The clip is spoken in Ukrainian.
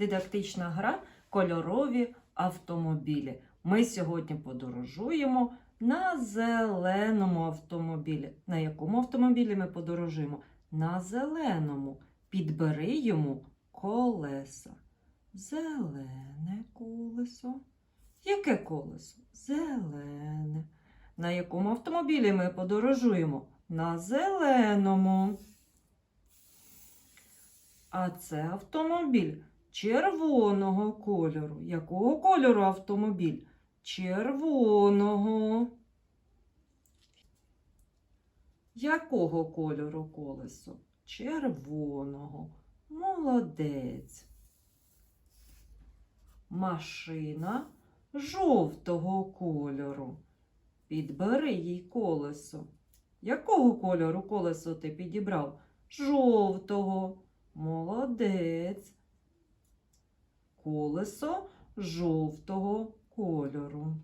Дидактична гра кольорові автомобілі. Ми сьогодні подорожуємо на зеленому автомобілі. На якому автомобілі ми подорожуємо? На зеленому. Підбери йому колеса. Зелене колесо. Яке колесо? Зелене. На якому автомобілі ми подорожуємо? На зеленому. А це автомобіль червоного кольору. Якого кольору автомобіль? Червоного. Якого кольору колесо? Червоного. Молодець. Машина жовтого кольору. Підбери їй колесо. Якого кольору колесо ти підібрав? Жовтого. Молодець. Колесо жовтого кольору.